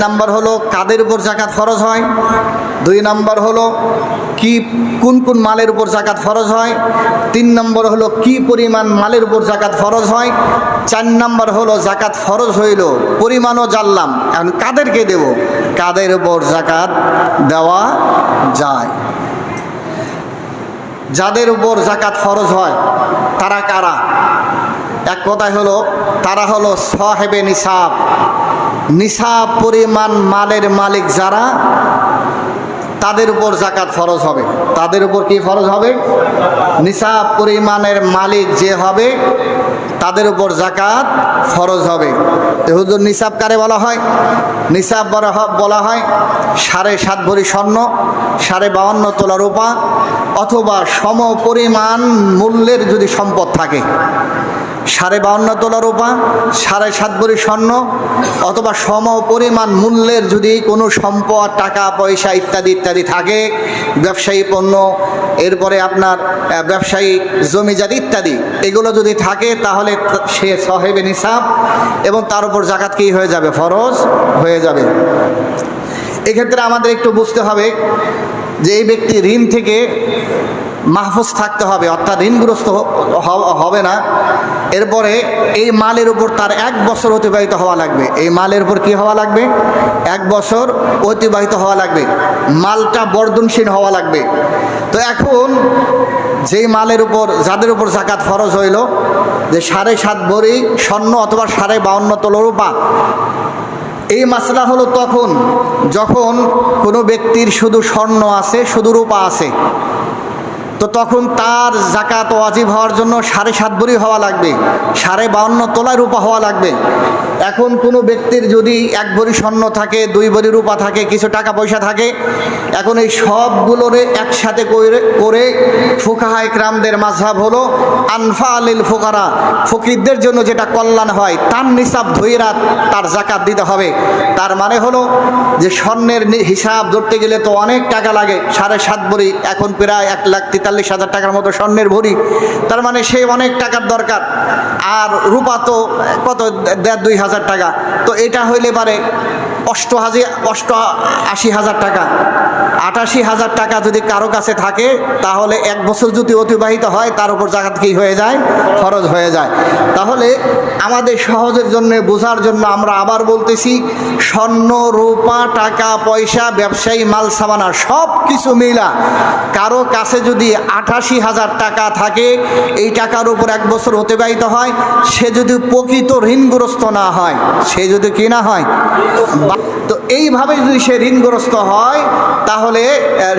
Number হলো কাদের উপর জাকাত ফরজ হয়? দুই নাম্বার হলো কি, কোন কোন মালের উপর জাকাত ফরজ হয়? তিন নম্বর হলো কি পরিমাণ মালের উপর জাকাত ফরজ হয়? চার নাম্বার হলো জাকাত ফরজ হইল, পরিমাণও জানলাম। এখন কাদেরকে দেব? কাদের উপর জাকাত দেওয়া যায়? যাদের উপর জাকাত ফরজ হয়, তারা কারা? এক কথায় হলো, তারা হলো সাহেবে নিসাব। নিসাব পরিমাণ মালের মালিক যারা, তাদের উপর জাকাত ফরজ হবে। তাদের উপর কি ফরজ হবে? নিসাব পরিমাণের মালিক যে হবে, তাদের উপর জাকাত ফরজ হবে। হুজুর নিসাব কারে বলা হয়? নিসাব বলা হয় সাড়ে সাত ভরি স্বর্ণ, সাড়ে বাউন্ন তোলা রূপা, অথবা সম পরিমাণ মূল্যের যদি সম্পদ থাকে। সাড়ে বাউন্ন তোলা রূপা সাড়ে সাত ভরি স্বর্ণ, অথবা সম পরিমাণ মূল্যের যদি কোনো সম্পদ, টাকা, পয়সা ইত্যাদি ইত্যাদি থাকে, ব্যবসায়ী পণ্য, এরপরে আপনার ব্যবসায়ী জমিজাত ইত্যাদি, এগুলো যদি থাকে, তাহলে সে সহেবে নিসাব, এবং তার উপর জাকাত কি হয়ে যাবে? ফরজ হয়ে যাবে। এক্ষেত্রে আমাদের একটু বুঝতে হবে যে এই ব্যক্তি ঋণ থেকে মাহফুজ থাকতে হবে, অর্থাৎ ঋণগ্রস্ত হবে না। এরপরে এই মালের উপর তার এক বছর অতিবাহিত হওয়া লাগবে। এই মালের উপর কি হওয়া লাগবে? এক বছর অতিবাহিত হওয়া লাগবে। মালটা বর্ধনশীল হওয়া লাগবে। তো এখন যেই মালের উপর, যাদের উপর জাকাত ফরজ হইল, যে সাড়ে সাত ভরি স্বর্ণ অথবা সাড়ে বাউন্ন তোলা রূপা, এই মাসলা হলো তখন যখন কোনো ব্যক্তির শুধু স্বর্ণ আছে, শুধু রূপা আছে। তো তখন তার জাকাত ওয়াজিব হওয়ার জন্য সাড়ে সাত ভরি হওয়া লাগবে, সাড়ে বাউন্ন তোলা রূপা হওয়া লাগবে। এখন কোনো ব্যক্তির যদি এক ভরি স্বর্ণ থাকে, দুই ভরি রূপা থাকে, কিছু টাকা পয়সা থাকে, এখন এই সবগুলোরে একসাথে করে ফুকাহা ইকরামদের মাঝহাব হলো আনফা আলিল ফুকারা, ফকিরদের জন্য যেটা কল্যাণ হয়, তার নিসাব ধৈরা তার জাকাত দিতে হবে। তার মানে হলো যে স্বর্ণের হিসাব ধরতে গেলে তো অনেক টাকা লাগে, সাড়ে সাত ভরি এখন প্রায় এক লাখ তেতাল্লিশ হাজার টাকার মতো স্বর্ণের ভরি। তার মানে সে অনেক টাকার দরকার। আর রূপা তো কত? দেড় দুই হাজার টাকা। তো এটা হইলে পারে অষ্ট হাজার অষ্ট আশি হাজার টাকা। আটাশি হাজার টাকা যদি কারও কাছে থাকে, তাহলে এক বছর যদি অতিবাহিত হয়, তার উপর জাকাত কি হয়ে যায়? খরচ হয়ে যায়। তাহলে আমাদের সহজের জন্য বোঝার জন্য আমরা আবার বলতেছি, স্বর্ণ, রূপা, টাকা, পয়সা, ব্যবসায়ী, মাল, সামানা সব কিছু মিলা কারও কাছে যদি আটাশি হাজার টাকা থাকে, এই টাকার উপর এক বছর অতিবাহিত হয়, সে যদি প্রকৃত ঋণগ্রস্ত না হয়, সে যদি কি না হয় তো এইভাবে যদি সে ঋণগ্রস্ত হয়, তাহলে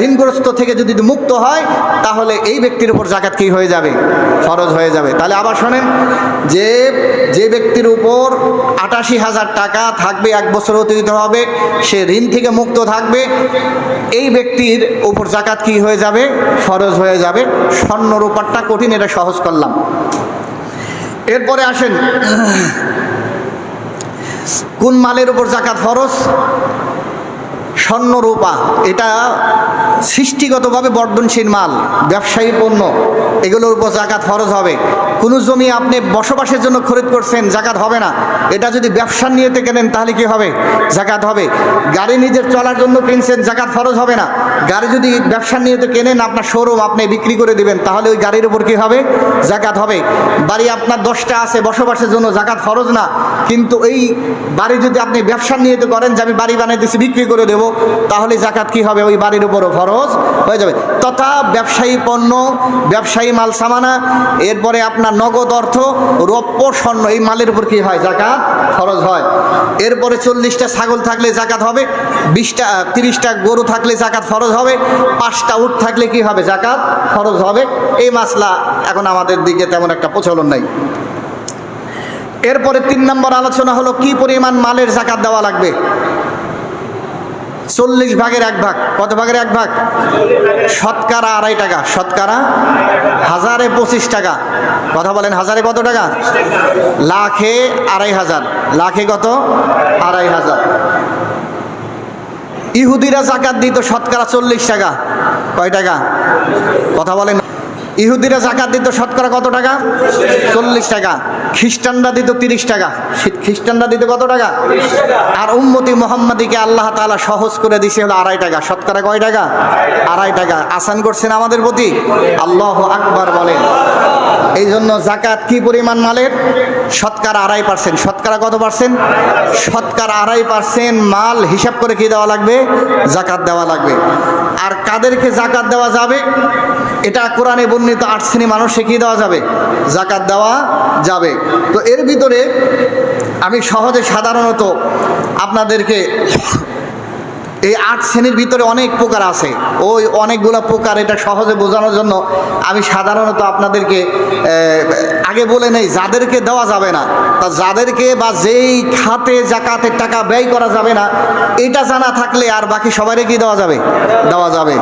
ঋণগ্রস্ত থেকে যদি মুক্ত হয়, তাহলে এই ব্যক্তির উপর জাকাত কি হয়ে যাবে? ফরজ হয়ে যাবে। তাহলে আবার শোনেন, যে যে ব্যক্তির উপর আটাশি হাজার টাকা থাকবে, এক বছর অতিরিক্ত হবে, সে ঋণ থেকে মুক্ত থাকবে, এই ব্যক্তির উপর জাকাত কি হয়ে যাবে? ফরজ হয়ে যাবে। স্বর্ণ রূপারটা কঠিন, এটা সহজ করলাম। এরপরে আসেন কোন মালের উপর জাকাত ফরজ? স্বর্ণ রূপা, এটা সৃষ্টিগতভাবে বর্ধনশীল মাল, ব্যবসায়ী পণ্য, এগুলোর উপর জাকাত ফরজ হবে। কোনো জমি আপনি বসবাসের জন্য খরিদ করছেন, জাকাত হবে না। এটা যদি ব্যবসার নিয়েতে কেনেন, তাহলে কি হবে? জাকাত হবে। গাড়ি নিজের চলার জন্য কিনছেন, জাকাত ফরজ হবে না। গাড়ি যদি ব্যবসার নিয়েতে কেনেন, আপনার শোরুম আপনি বিক্রি করে দিবেন, তাহলে ওই গাড়ির উপর কি হবে? জাকাত হবে। বাড়ি আপনার দশটা আছে, বসবাসের জন্য জাকাত ফরজ না। কিন্তু এই বাড়ি যদি আপনি ব্যবসার নিয়েতে করেন যে আমি বাড়ি বানিয়ে দিচ্ছি বিক্রি করে দেবো তাহলে জাকাত কি হবে? ওই বাড়ির উপরও ফরজ হয়ে যাবে। তথা ব্যবসায়ী পণ্য, ব্যবসায়ী মাল সামানা, এরপরে আপনার নগদ অর্থ, রৌপ্য, স্বর্ণ, এই মালের উপর কি হয়? জাকাত খরচ হয়। এরপরে চল্লিশটা ছাগল থাকলে জাকাত হবে, বিশটা তিরিশটা গরু থাকলে জাকাত ফরজ হবে, পাঁচটা উট থাকলে কি হবে? জাকাত খরচ হবে। এই মাসলা এখন আমাদের দিকে তেমন একটা প্রচলন নাই। এরপরে তিন নম্বর আলোচনা হলো, কি পরিমাণ মালের জাকাত দেওয়া লাগবে? চল্লিশ ভাগের এক ভাগ। কত ভাগের এক ভাগ? শতকারা আড়াই টাকা। শতকরা হাজারে পঁচিশ টাকা। কথা বলেন, হাজারে কত টাকা? লাখে আড়াই হাজার। লাখে কত? আড়াই হাজার। ইহুদিরা জাকাত দিত, শতকারা চল্লিশ টাকা। কয় টাকা? কথা বলেন। ইহুদিরা জাকাত দিত শতকরা কত টাকা? চল্লিশ টাকা। খ্রিস্টানরা দিত তিরিশ টাকা। খ্রিস্টানরা দিত কত টাকা? আর উম্মতি মোহাম্মদীকে আল্লাহ তাআলা সহজ করে দিছে হলো আড়াই টাকা। শতকরা কয় টাকা? আড়াই টাকা। আসান করছেন আমাদের প্রতি? আল্লাহ আকবার বলেন। এই জন্য জাকাত কি পরিমাণ মালের? শতকরা আড়াই পার্সেন্ট। শতকরা কত পার্সেন্ট? শতকরা আড়াই পার্সেন্ট মাল হিসাব করে কি দেওয়া লাগবে? জাকাত দেওয়া লাগবে। আর কাদেরকে জাকাত দেওয়া যাবে? এটা কোরআনে বর্ণিত আট শ্রেণি মানুষ শিখিয়ে দেওয়া যাবে, জাকাত দেওয়া যাবে। তো এর ভিতরে আমি সহজে সাধারণত আপনাদেরকে এই আট শ্রেণির ভিতরে অনেক প্রকার আছে। ওই অনেকগুলো প্রকার এটা সহজে বোঝানোর জন্য আমি সাধারণত আপনাদেরকে আগে বলে নেই, যাদেরকে দেওয়া যাবে না, তা যাদেরকে বা যেই খাতে জাকাতের টাকা ব্যয় করা যাবে না, এটা জানা থাকলে আর বাকি সবাইকে কি দেওয়া যাবে? দেওয়া যাবে।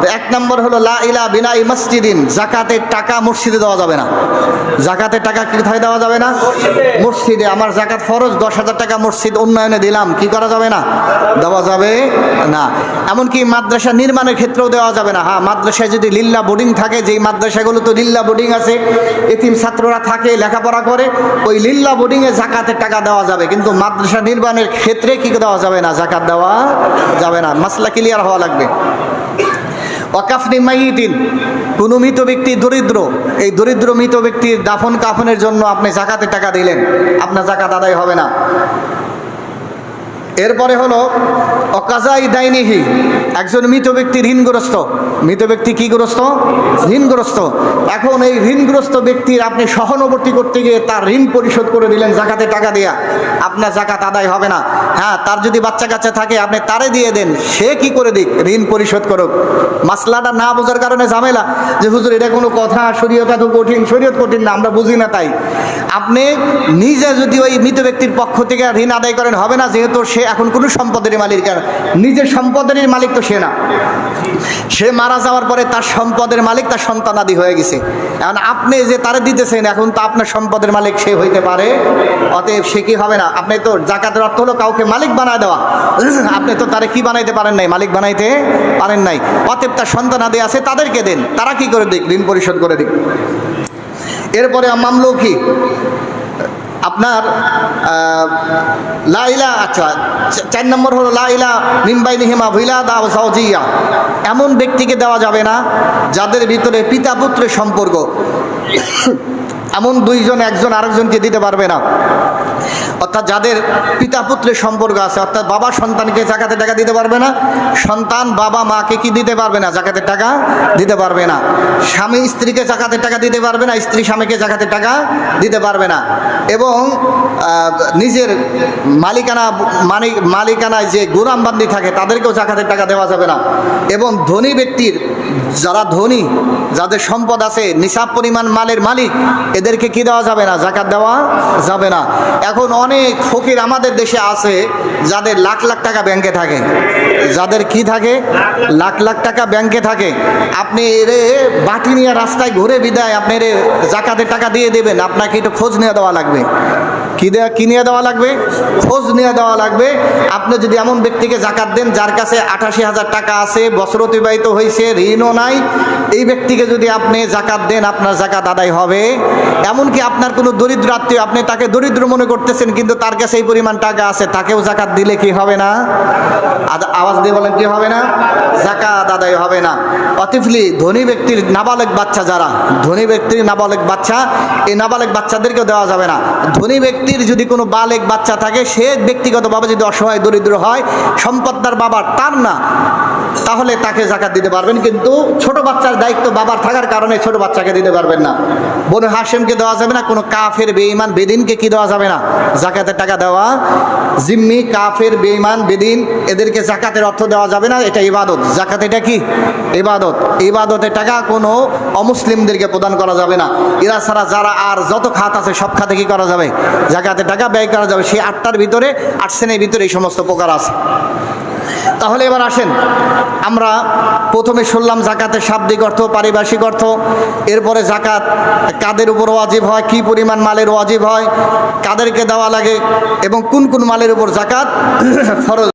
তো এক নম্বর হলো, লা ইলা বিনাই মসজিদিন, জাকাতের টাকা মসজিদে দেওয়া যাবে না। জাকাতের টাকা কোথায় দেওয়া যাবে না? মসজিদে। আমার জাকাত ফরজ, দশ হাজার টাকা মসজিদ উন্নয়নে দিলাম, কি করা যাবে না? দেওয়া যাবে না, এমনকি মাদ্রাসা নির্মাণের ক্ষেত্রেও দেওয়া যাবে না। হ্যাঁ মাদ্রাসায় যদি লিল্লা বোর্ডিং থাকে, যেই মাদ্রাসাগুলো তো লিল্লা বোর্ডিং আছে, এতিম ছাত্ররা থাকে, লেখাপড়া করে, ওই লিল্লা বোর্ডিংয়ে জাকাতের টাকা দেওয়া যাবে। কিন্তু মাদ্রাসা নির্মাণের ক্ষেত্রে কি দেওয়া যাবে না? জাকাত দেওয়া যাবে না। মাসলা ক্লিয়ার হওয়া লাগবে। ওয়াকাফনি মাইতিন কোনো মৃত ব্যক্তি দরিদ্র, এই দরিদ্র মৃত ব্যক্তির দাফন কাফনের জন্য আপনি জাকাতের টাকা দিলেন। আপনার জাকাত আদায় হবে না। এরপরে হলো অকাজাই দাইনিহি একজন মৃত ব্যক্তি ঋণগ্রস্ত। মৃত ব্যক্তি কি গ্রস্ত? ঋণগ্রস্ত। এখন এই ঋণগ্রস্ত ব্যক্তির আপনি সহানুভূতি করতে গিয়ে তার ঋণ পরিশোধ করে দিলেন জাকাতে টাকা দিয়া। আপনার জাকাত আদায় হবে না। হ্যাঁ তার যদি বাচ্চা কাচ্চা থাকে, আপনি তারে দিয়ে দেন। সে কি করে দিক? ঋণ পরিশোধ করুক। মাসলাটা না বোঝার কারণে ঝামেলা যে, হুজুর, এটা কোনো কথা, শরীয়ত এত কঠিন, শরীয়ত কঠিন না, আমরা বুঝি না তাই। আপনি নিজে যদি ওই মৃত ব্যক্তির পক্ষ থেকে ঋণ আদায় করেন, হবে না, যেহেতু সে এখন কোনো সম্পদের মালিক। নিজের সম্পদের মালিক তো সে না। সে মারা যাওয়ার পরে তার সম্পদের মালিক তার সন্তানাদি হয়ে গেছে। এখন আপনি যে তারে দিতেছেন, এখন তো আপনার সম্পদের মালিক সে হইতে পারে। অতএব সে কি হবে না? আপনি তো জাকাতের অর্থ হলো কাউকে মালিক বানায় দেওয়া। আপনি তো তারে কি বানাইতে পারেন নাই? মালিক বানাইতে পারেন নাই। অতএব তার সন্তানাদি আছে, তাদেরকে দেন। তারা কি করে দিক? ঋণ পরিশোধ করে দিক। এরপরে মামলুকি আপনার লাইলা আচ্ছা চার নম্বর হলো লাইলা মিম্বাই নিহিমা ভিলা দা সাউজিয়া এমন ব্যক্তিকে দেওয়া যাবে না যাদের ভিতরে পিতা পুত্রের সম্পর্ক। এমন দুইজন, একজন আরেকজনকে দিতে পারবে না। অর্থাৎ যাদের পিতা পুত্রের সম্পর্ক আছে, অর্থাৎ বাবা সন্তানকে জাকাতের টাকা দিতে পারবে না, সন্তান বাবা মাকে কি দিতে পারবে না? জাকাতের টাকা দিতে পারবে না। স্বামী স্ত্রীকে জাকাতের টাকা দিতে পারবে না, স্ত্রী স্বামীকে জাকাতের টাকা দিতে পারবে না। এবং নিজের মালিকানা মালিক মালিকানায় যে গোলামবান্দি থাকে, তাদেরকেও জাকাতের টাকা দেওয়া যাবে না। এবং ধনী ব্যক্তির, যারা ধনী, যাদের সম্পদ আছে, নিসাব পরিমাণ মালের মালিক, এদেরকে কি দেওয়া যাবে না? জাকাত দেওয়া যাবে না। এখন অনেক ফকির আমাদের দেশে আছে যাদের লাখ লাখ টাকা ব্যাংকে থাকে। যাদের কি থাকে? লাখ লাখ টাকা ব্যাংকে থাকে। আপনি এরে বাটি নিয়ে রাস্তায় ঘুরে বিদায় আপনি এরে জাকাতের টাকা দিয়ে দেবেন। আপনাকে একটু খোঁজ নিয়ে দেওয়া লাগবে। কি দেওয়া কি নিয়ে দেওয়া লাগবে? খোঁজ নিয়ে দেওয়া লাগবে। আপনি যদি এমন ব্যক্তিকে জাকাত দেন যার কাছে আঠাশি হাজার টাকা আছে, বছর অতিবাহিত হয়েছে ঋণও নাই, এই ব্যক্তিকে যদি আপনি জাকাত দেন, আপনার জাকাত আদায় হবে। এমনকি আপনার কোনো দরিদ্র আত্মীয়, আপনি তাকে দরিদ্র মনে করতেছেন কিন্তু তার কাছে এই পরিমাণ টাকা আছে, তাকেও জাকাত দিলে কি হবে না? আওয়াজ দিয়ে বলেন, কি হবে না? জাকাত আদায় হবে না। অতিফলি, ধনী ব্যক্তির নাবালক বাচ্চা যারা, ধনী ব্যক্তির নাবালক বাচ্চা, এই নাবালক বাচ্চাদেরকেও দেওয়া যাবে না। ধনী ব্যক্তির যদি কোনো বালেক বাচ্চা থাকে, সে ব্যক্তিগতভাবে যদি অসহায়, দরিদ্র হয়, সম্পদ তার বাবার, তার না। তাহলে তাকে জাকাত দিতে পারবেন, কিন্তু ছোট বাচ্চার দায়িত্ব বাবার থাকার কারণে ছোট বাচ্চাকে দিতে পারবেন না। বনু হাসেমকে দেওয়া যাবে না, কোনো কাফের, বেঈমান, বেদিনকে কি দেওয়া যাবে না? জাকাতের টাকা দেওয়া, জিম্মি, কাফের, বেঈমান, বেদিন, এদেরকে জাকাতের অর্থ দেওয়া যাবে না, এটা ইবাদত। জাকাত এটা কি? ইবাদত। ইবাদতের টাকা কোনো অমুসলিমদেরকে প্রদান করা যাবে না। এরা ছাড়া যারা আর যত খাত আছে, সব খাতে কি করা যাবে? জাকাতের টাকা ব্যয় করা যাবে। সেই আটটার ভিতরে, আট শ্রেণির ভিতরে এই সমস্ত প্রকার আছে। তাহলে এবার আসেন। আমরা প্রথমে শুনলাম জাকাতের শাব্দিক অর্থ, পারিভাষিক অর্থ, এরপরে জাকাত, কাদের উপর ওয়াজিব হয়, কি পরিমাণ মালের ওয়াজিব হয়, কাদেরকে দেওয়া লাগে, এবং কোন কোন মালের উপর জাকাত ফরজ